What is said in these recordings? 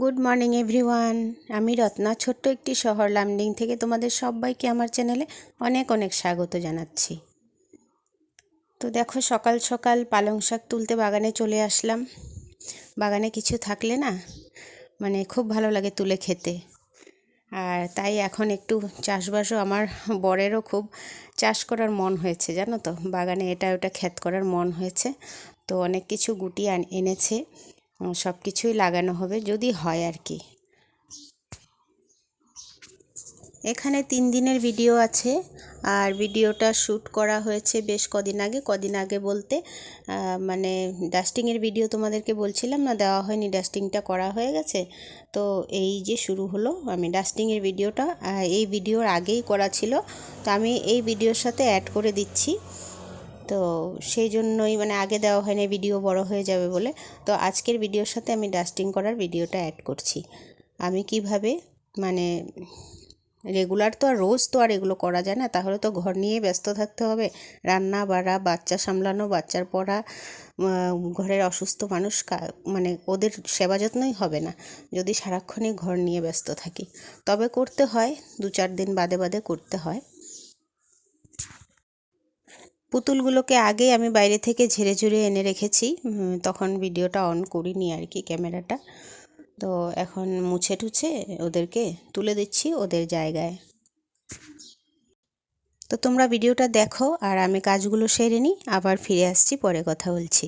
Good morning everyone আমি রত্না, ছোট্ট একটি শহর লামডিং থেকে তোমাদের সবাইকে আমার চ্যানেলে অনেক অনেক স্বাগত জানাচ্ছি। তো দেখো, সকাল সকাল পালং শাক তুলতে বাগানে চলে আসলাম। বাগানে কিছু থাকলে না মানে খুব ভালো লাগে তুলে খেতে। আর তাই এখন একটু চাষবাসও আমার বরেরও খুব চাষ করার মন হয়েছে, জানো তো? বাগানে এটা ওটা ক্ষেত করার মন হয়েছে। তো অনেক কিছু গুটি এনেছে। সব কিছুই লাগানো হবে যদি হয় আর কি। এখানে তিন দিনের ভিডিও আছে, আর ভিডিওটা শ্যুট করা হয়েছে বেশ কদিন আগে। কদিন আগে বলতে মানে ডাস্টিংয়ের ভিডিও তোমাদেরকে বলছিলাম না, দেওয়া হয়নি, ডাস্টিংটা করা হয়ে গেছে। তো এই যে শুরু হলো, আমি ডাস্টিংয়ের ভিডিওটা এই ভিডিওর আগেই করা ছিল। তো আমি এই ভিডিওর সাথে অ্যাড করে দিচ্ছি। তো সেই জন্যই মানে আগে দেওয়া হয়নি ভিডিও বড় হয়ে যাবে বলে। তো আজকের ভিডিওর সাথে আমি ডাস্টিং করার ভিডিওটা অ্যাড করছি। আমি কীভাবে মানে রেগুলার তো আর রোজ তো আর এগুলো করা যায় না, তাহলে তো ঘর নিয়ে ব্যস্ত থাকতে হবে। রান্না বাড়া, বাচ্চা সামলানো, বাচ্চার পড়া ঘরের অসুস্থ মানুষ মানে ওদের সেবা যত্নই হবে না, যদি সারাক্ষণই ঘর নিয়ে ব্যস্ত থাকি। তবে করতে হয়, দু চার দিন বাদে বাদে করতে হয়। পুতুলগুলোকে আগে আমি বাইরে থেকে ঝেড়ে ঝুড়ে এনে রেখেছি। তখন ভিডিওটা অন করিনি আর কি ক্যামেরাটা। তো এখন মুছে টুছে ওদেরকে তুলে দিচ্ছি ওদের জায়গায়। তো তোমরা ভিডিওটা দেখো আর আমি কাজগুলো সেরে নিই, আবার ফিরে আসছি, পরে কথা বলছি।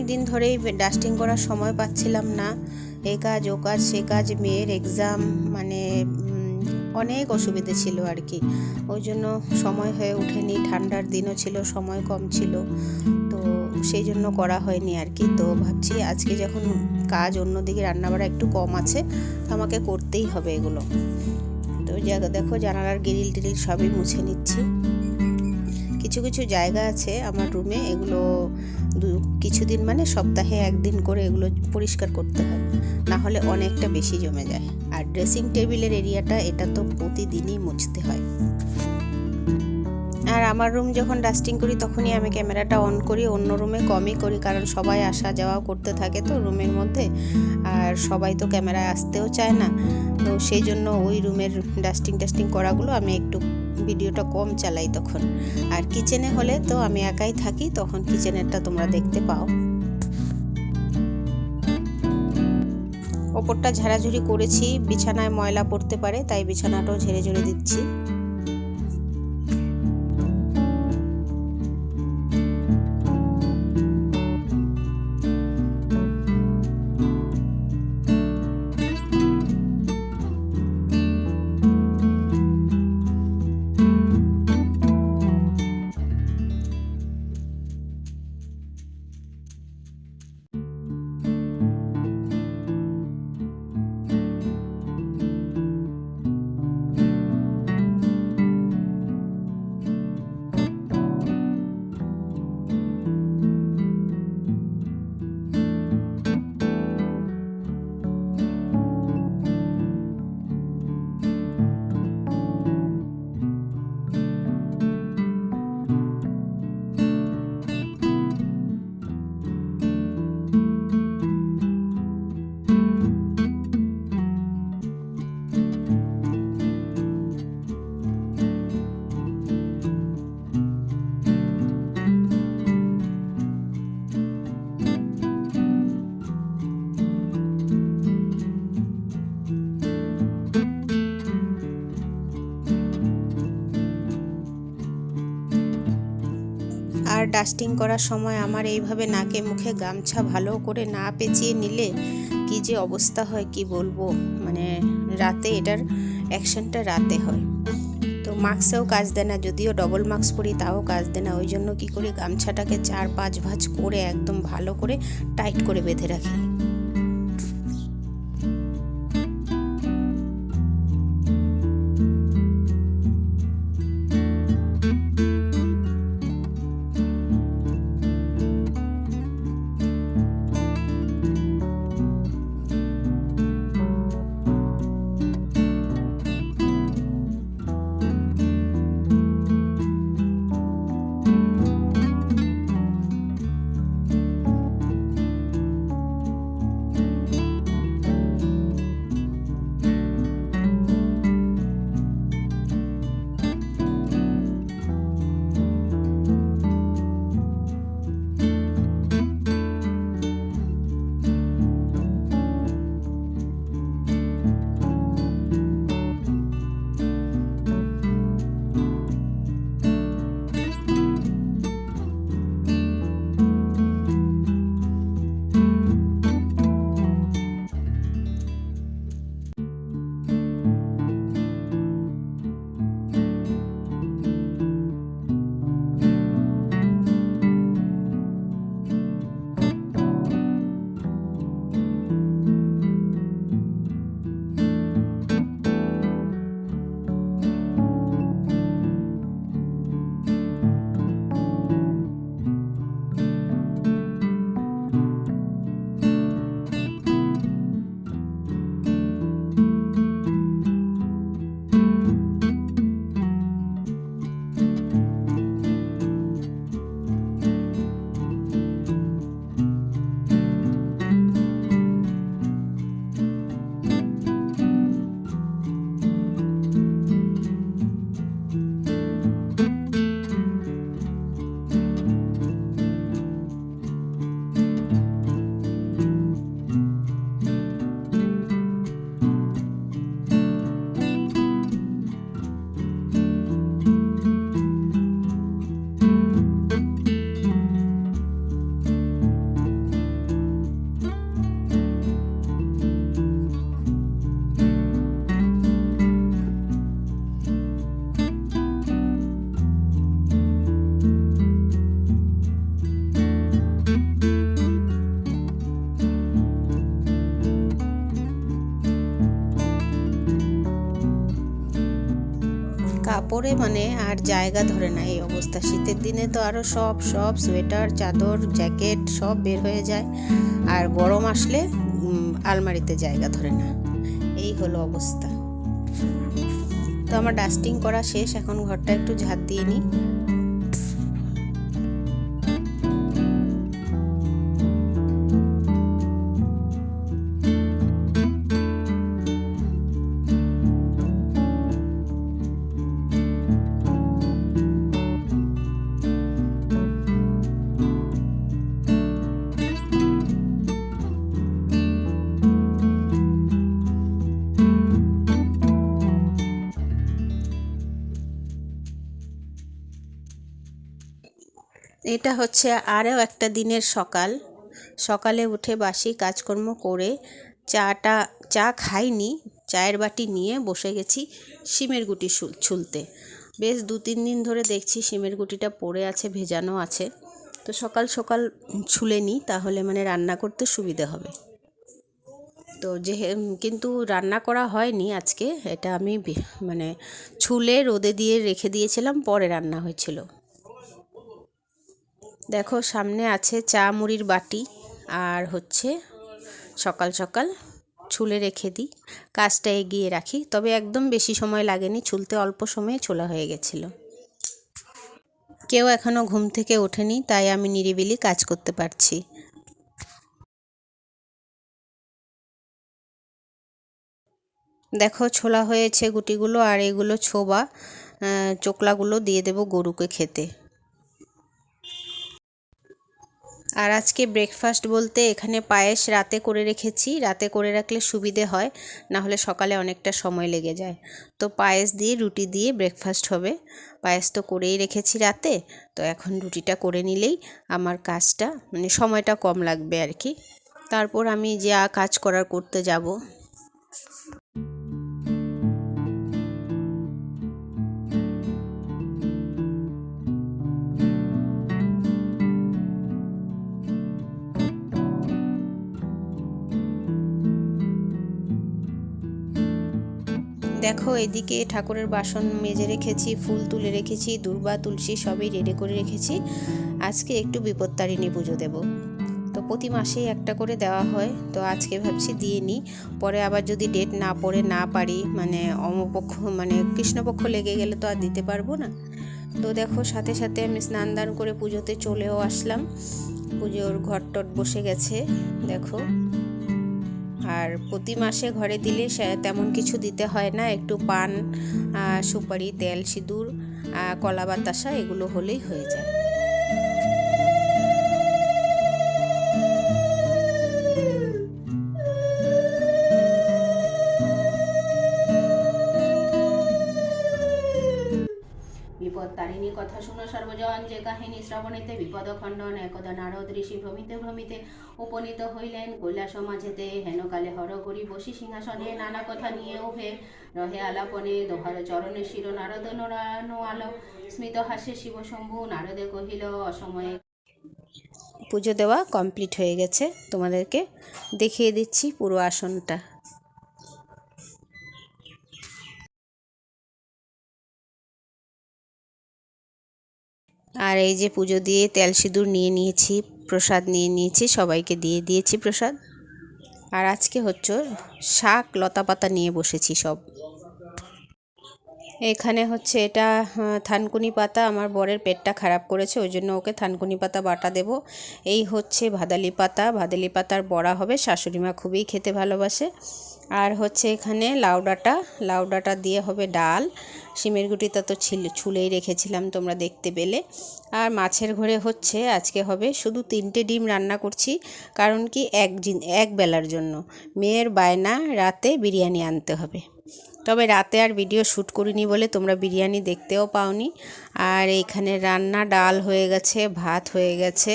অনেক দিন ধরেই ডাস্টিং করার সময় পাচ্ছিলাম না। এ কাজ, ও কাজ, সে কাজ, মেয়ের এক্সাম মানে অনেক অসুবিধে ছিল আর কি। ওই জন্য সময় হয়ে ওঠেনি, ঠান্ডার দিনও ছিল, সময় কম ছিল। তো সেই জন্য করা হয়নি আর কি। তো ভাবছি আজকে যখন কাজ অন্যদিকে রান্নাবাড়া একটু কম আছে আমাকে করতেই হবে এগুলো। তো দেখো জানালার গিরিল টিরিল সবই মুছে নিচ্ছি। কিছু কিছু জায়গা আছে আমার রুমে এগুলো কিছুদিন মানে সপ্তাহে একদিন করে এগুলো পরিষ্কার করতে হয়। না হলে অনেকটা বেশি জমে যায়। আর ড্রেসিং টেবিলের এরিয়াটা এটা তো প্রতিদিনই মুছতে হয়। আর আমার রুম যখন ডাস্টিং করি, তখনই আমি ক্যামেরাটা অন করি, অন্য রুমে কমই করি, কারণ সবাই আসা যাওয়া করতে থাকে তো রুমের মধ্যে। আর সবাই তো ক্যামেরায় আসতেও চায় না। তো সেই জন্য ওই রুমের ডাস্টিং টাস্টিং করাগুলো আমি একটু ভিডিওটা কম চালাই তখন। আর কিচেনে হলে তো আমি একাই থাকি, তখন কিচেনেরটা তোমরা দেখতে পাও। ওপরটা ঝাড়াঝুড়ি করেছি, বিছানায় ময়লা পড়তে পারে, তাই বিছানাটাও ঝেড়ে ঝেড়ে দিচ্ছি। আর ডাস্টিং করার সময় আমার এইভাবে নাকে মুখে গামছা ভালো করে না পেঁচিয়ে নিলে কি যে অবস্থা হয় কি বলব? মানে রাতে এটার অ্যাকশনটা রাতে হয়। তো মাস্কেও কাজ দেয় না, যদিও ডবল মাস্ক পরি, তাও কাজ দেয় না। ওই জন্য কী করি, গামছাটাকে চার পাঁচ ভাঁজ করে একদম ভালো করে টাইট করে বেঁধে রাখি। কাপড়ে মানে আর জায়গা ধরে না এই অবস্থা। শীতের দিনে তো আরও সব সব সোয়েটার, চাদর, জ্যাকেট সব বের হয়ে যায়। আর গরম আসলে আলমারিতে জায়গা ধরে না। এই হলো অবস্থা। তো আমার ডাস্টিং করা শেষ, এখন ঘরটা একটু ঝাঁট দিয়ে নিই। এটা হচ্ছে আরও একটা দিনের সকাল। সকালে উঠে বাসি কাজকর্ম করে চাটা, চা খাইনি, চায়ের বাটি নিয়ে বসে গেছি শিমের গুটি ছুলতে। বেশ দু তিন দিন ধরে দেখছি শিমের গুটিটা পড়ে আছে, ভেজানো আছে। তো সকাল সকাল ছুলে নিই তাহলে মানে রান্না করতে সুবিধে হবে। তো যে কিন্তু রান্না করা হয়নি আজকে। এটা আমি মানে ছুলে রোদে দিয়ে রেখে দিয়েছিলাম, পরে রান্না হয়েছিল। দেখো সামনে আছে চা মুড়ির বাটি আর হচ্ছে সকাল সকাল ছুলে রেখে দিই। কাজটা এগিয়ে রাখি। তবে একদম বেশি সময় লাগেনি। ছুলতে অল্প সময়ে ছোলা হয়ে গেছিল। কেউ এখনও ঘুম থেকে ওঠেনি, তাই আমি নিরিবিলি কাজ করতে পারছি। দেখো ছোলা হয়েছে গুটিগুলো আর এগুলো ছোবা চোকলাগুলো দিয়ে দেবো গরুকে খেতে। আর আজকে ব্রেকফাস্ট বলতে এখানে পায়েস রাতে করে রেখেছি। রাতে করে রাখলে সুবিধে হয়, না হলে সকালে অনেকটা সময় লেগে যায়। তো পায়েস দিয়ে, রুটি দিয়ে ব্রেকফাস্ট হবে। পায়েস তো করেই রেখেছি রাতে, তো এখন রুটিটা করে নিলেই আমার কাজটা মানে সময়টা কম লাগবে আর কি। তারপর আমি যা কাজ করার করতে যাব। দেখো, এদিকে ঠাকুরের বাসন মেজে রেখেছি, ফুল তুলে রেখেছি, দুর্বা, তুলসী সবই রেডি করে রেখেছি। আজকে একটু বিপত্তারিণী পুজো দেব। তো প্রতি মাসেই একটা করে দেওয়া হয়, তো আজকে ভাবছি দিয়ে নিই। পরে আবার যদি ডেট না পড়ে, না পারি মানে অমপক্ষ মানে কৃষ্ণপক্ষ লেগে গেলে তো আর দিতে পারব না। তো দেখো, সাথে সাথে আমি স্নান দান করে পুজোতে চলেও আসলাম। পুজোর ঘর টট বসে গেছে, দেখো। আর প্রতি মাসে ঘরে দিলে তেমন কিছু দিতে হয় না। একটু পান সুপারি, তেল, সিঁদুর কলা, বাতাসা এগুলো হলেই হয়ে যায়। যে কাহিনী শ্রবণীতে বিপদ খণ্ডন একদা নারদ ঋষি ভ্রমিতে ভ্রমিতে উপনীত হইলেন। কৈলাস মাঝেতে হেনকালে হর করি বসি সিংহাসনে নানা কথা নিয়ে উভে রহে আলাপনে দোহার চরণে শির নারদ নারায়ণ আলো। স্মিত হাসে শিব শম্ভু, নারদে কহিল, অসময়ে পুজো দেওয়া কমপ্লিট হয়ে গেছে। তোমাদেরকে দেখিয়ে দিচ্ছি পুরো আসনটা। আর এই যে পুজো দিয়ে তেল সিঁদুর নিয়ে নিয়েছি, প্রসাদ নিয়ে নিয়েছি, সবাইকে দিয়ে দিয়েছি প্রসাদ। আর আজকে হচ্ছে শাক লতা পাতা নিয়ে বসেছি সব। এখানে হচ্ছে এটা থানকুনি পাতা, আমার বরের পেটটা খারাপ করেছে, ওই জন্য ওকে থানকুনি পাতা বাটা দেব। এই হচ্ছে ভাদালি পাতা, ভাদালি পাতার বড়া হবে শাশুড়িমা খুবই খেতে ভালোবাসে। আর হচ্ছে এখানে লাউ ডাঁটা লাউ ডাঁটা দিয়ে হবে ডাল। শিমের গুটিটা তো ছিল, ছুলেই রেখেছিলাম তোমরা দেখতে পেলে। আর মাছের ঘরে হচ্ছে আজকে হবে শুধু তিনটে ডিম রান্না করছি, কারণ কি এক এক বেলার জন্য। মেয়ের বায়না রাতে বিরিয়ানি আনতে হবে। তবে রাতে আর ভিডিও শ্যুট করিনি বলে তোমরা বিরিয়ানি দেখতেও পাওনি। আর এইখানে রান্না ডাল হয়ে গেছে, ভাত হয়ে গেছে।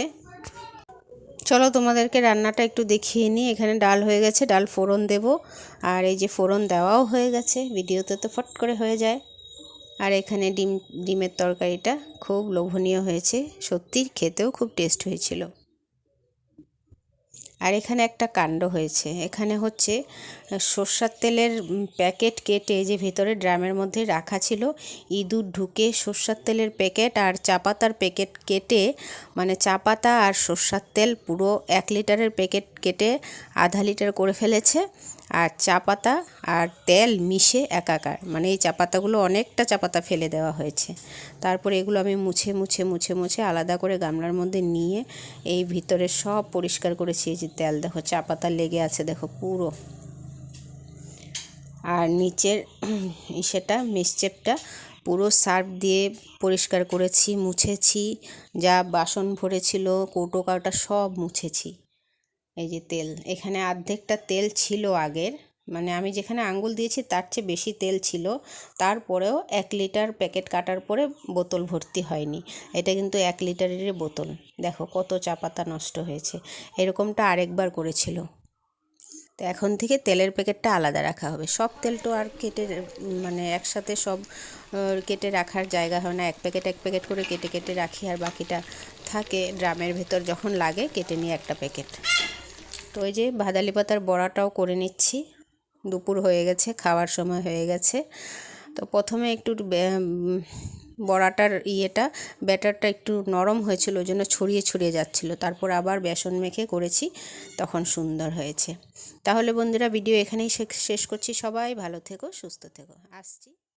চলো তোমাদেরকে রান্নাটা একটু দেখিয়ে নিই। এখানে ডাল হয়ে গেছে, ডাল ফোড়ন দেব। আর এই যে ফোড়ন দেওয়াও হয়ে গেছে, ভিডিওতে তো ফট করে হয়ে যায়। আর এখানে ডিম, ডিমের তরকারিটা খুব লোভনীয় হয়েছে সত্যি খেতেও খুব টেস্ট হয়েছিল। আর এখানে একটা কাণ্ড হয়েছে। এখানে হচ্ছে, সর্ষার তেলের প্যাকেট কেটে যে ভেতরে ড্রামের মধ্যে রাখা ছিল, ইঁদুর ঢুকে সর্ষার তেলের প্যাকেট আর চা পাতার প্যাকেট কেটে মানে চা পাতা আর সর্ষার তেল পুরো এক লিটারের প্যাকেট কেটে আধা লিটার করে ফেলেছে। আর চা পাতা আর তেল মিশে একাকার। মানে এই চা পাতাগুলো অনেকটা চা পাতা ফেলে দেওয়া হয়েছে। তারপরে এগুলো আমি মুছে মুছে মুছে মুছে আলাদা করে গামলার মধ্যে নিয়ে এই ভিতরে সব পরিষ্কার করেছি। এই যে তেল দেখো, চা পাতা লেগে আছে দেখো পুরো। আর নিচের সেটা মিসচেপটা পুরো সার্ফ দিয়ে পরিষ্কার করেছি, মুছেছি। যা বাসন ভরেছিল কৌটো কাউটা সব মুছেছি। এই যে তেল, এখানে অর্ধেকটা তেল ছিল আগের মানে আমি যেখানে আঙ্গুল দিয়েছি তার চেয়ে বেশি তেল ছিল, তারপরেও এক লিটার প্যাকেট কাটার পরে বোতল ভর্তি হয়নি, এটা কিন্তু এক লিটারের বোতল, দেখো কত চা পাতা নষ্ট হয়েছে, এরকমটা আরেকবার করেছিল। তো এখন থেকে তেলের প্যাকেটটা আলাদা রাখা হবে, সব তেল তো আর কেটে মানে একসাথে সব কেটে রাখার জায়গা হয় না, এক প্যাকেট এক প্যাকেট করে কেটে কেটে রাখি আর বাকিটা থাকে, ড্রামের ভেতর যখন লাগে কেটে নিয়ে একটা প্যাকেট। তো ওই যে ভাদালি পাতার বড়াটাও করে নিচ্ছি। দুপুর হয়ে গেছে, খাওয়ার সময় হয়ে গেছে। তো প্রথমে একটু বড়াটার ইয়েটা, ব্যাটারটা একটু নরম হয়েছিল, ওই জন্য ছড়িয়ে ছড়িয়ে যাচ্ছিল। তারপর আবার বেসন মেখে করেছি, তখন সুন্দর হয়েছে। তাহলে বন্ধুরা, ভিডিও এখানেই শেষ করছি। সবাই ভালো থেকো, সুস্থ থেকো। আসছি।